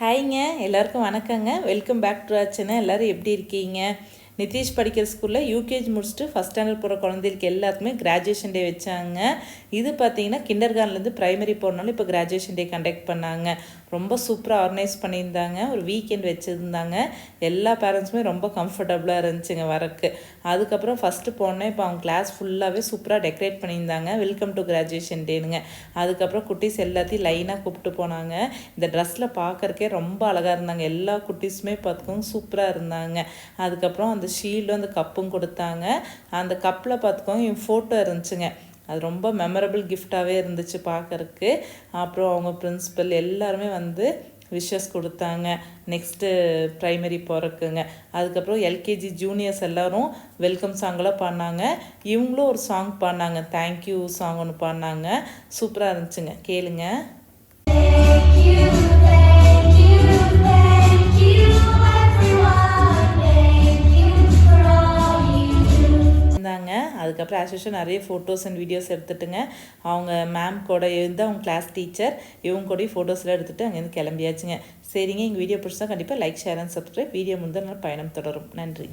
ஹாய்ங்க எல்லாருக்கும் வணக்கங்க. Welcome back to ஆச்சுன்னு எல்லோரும் எப்படி இருக்கீங்க? நிதிஷ் படிக்கிற ஸ்கூலில் யூகேஜி முடிச்சுட்டு ஃபஸ்ட் ஸ்டாண்டர்ட் போகிற குழந்தைகளுக்கு எல்லாத்துக்குமே கிராஜுவேஷன் டே வச்சாங்க. இது பார்த்தீங்கன்னா கிண்டர் கார்லேருந்து ப்ரைமரி போனாலும் இப்போ கிராஜுவேஷன் டே கண்டக்ட் பண்ணாங்க. ரொம்ப சூப்பராக ஆர்கனைஸ் பண்ணியிருந்தாங்க. ஒரு வீக்கெண்ட் வச்சுருந்தாங்க. எல்லா பேரண்ட்ஸுமே ரொம்ப கம்ஃபர்டபுளாக இருந்துச்சுங்க வரக்கு அதுக்கப்புறம் ஃபஸ்ட்டு போனேன் இப்போ அவங்க கிளாஸ் ஃபுல்லாகவே சூப்பராக டெக்கரேட் பண்ணியிருந்தாங்க. வெல்கம் டு கிராஜுவேஷன் டேனுங்க அதுக்கப்புறம் குட்டீஸ் எல்லாத்தையும் லைனாக கூப்பிட்டு போனாங்க. இந்த ட்ரெஸ்ஸில் பார்க்குறக்கே ரொம்ப அழகாக இருந்தாங்க. எல்லா குட்டீஸுமே பார்த்துக்கோங்க சூப்பராக இருந்தாங்க. அதுக்கப்புறம் அந்த ஷீல்டும் அந்த கப்பும் கொடுத்தாங்க. அந்த கப்பில் பார்த்துக்கோங்க என் ஃபோட்டோ இருந்துச்சுங்க. அது ரொம்ப மெமரபிள் கிஃப்டாகவே இருந்துச்சு பார்க்குறக்கு அப்புறம் அவங்க பிரின்ஸிபல் எல்லாருமே வந்து விஷஸ் கொடுத்தாங்க. நெக்ஸ்ட்டு ப்ரைமரி போகிறக்குங்க அதுக்கப்புறம் எல்கேஜி ஜூனியர்ஸ் எல்லோரும் வெல்கம் சாங்கெலாம் பாடினாங்க. இவங்களும் ஒரு சாங் பாடினாங்க. தேங்க்யூ சாங் ஒன்று பாடினாங்க. சூப்பராக இருந்துச்சுங்க. கேளுங்க. அதுக்கப்புறம் ஆஸ் நிறைய ஃபோட்டோஸ் அண்ட் வீடியோஸ் எடுத்துட்டுங்க. அவங்க மேம் கூட இருந்து அவங்க கிளாஸ் டீச்சர் இவங்க கூட ஃபோட்டோஸ்லாம் எடுத்துகிட்டு அங்கேருந்து கிளம்பியாச்சுங்க. சரிங்க எங்கள் வீடியோ பிடிச்சா கண்டிப்பாக like share and subscribe video முந்தின பயணம் தொடரும். நன்றி.